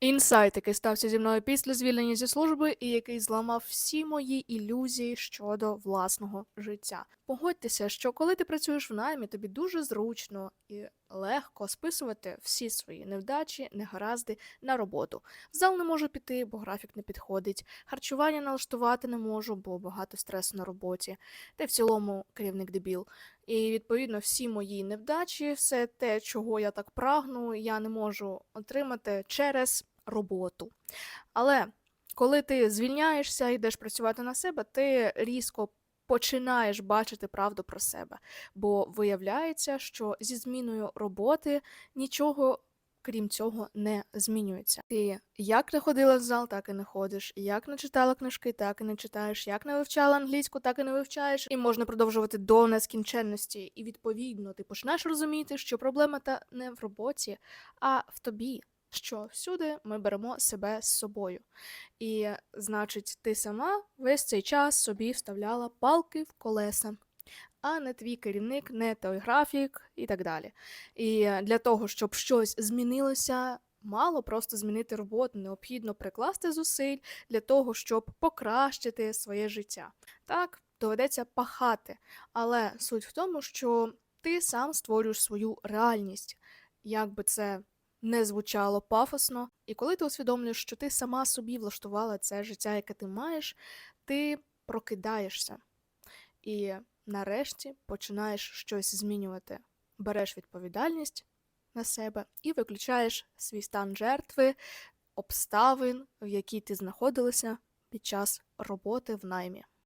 Інсайт, який стався зі мною після звільнення зі служби, і який зламав всі мої ілюзії щодо власного життя. Погодьтеся, що коли ти працюєш в наймі, тобі дуже зручно і легко списувати всі свої невдачі, негаразди на роботу. В зал не можу піти, бо графік не підходить. Харчування налаштувати не можу, бо багато стресу на роботі. Та й в цілому керівник дебіл. І відповідно всі мої невдачі, все те, чого я так прагну, я не можу отримати через роботу. Але коли ти звільняєшся, йдеш працювати на себе, ти різко починаєш бачити правду про себе. Бо виявляється, що зі зміною роботи нічого. Крім цього, не змінюється. Ти як не ходила в зал, так і не ходиш. Як не читала книжки, так і не читаєш. Як не вивчала англійську, так і не вивчаєш. І можна продовжувати до нескінченності. І відповідно ти почнеш розуміти, що проблема та не в роботі, а в тобі. Що всюди ми беремо себе з собою. І, значить, ти сама весь цей час собі вставляла палки в колеса, а не твій керівник, не той графік і так далі. І для того, щоб щось змінилося, мало просто змінити роботу, необхідно прикласти зусиль для того, щоб покращити своє життя. Так, доведеться пахати. Але суть в тому, що ти сам створюєш свою реальність. Як би це не звучало пафосно, і коли ти усвідомлюєш, що ти сама собі влаштувала це життя, яке ти маєш, ти прокидаєшся і нарешті починаєш щось змінювати. Береш відповідальність на себе і виключаєш свій стан жертви, обставин, в якій ти знаходилася під час роботи в наймі.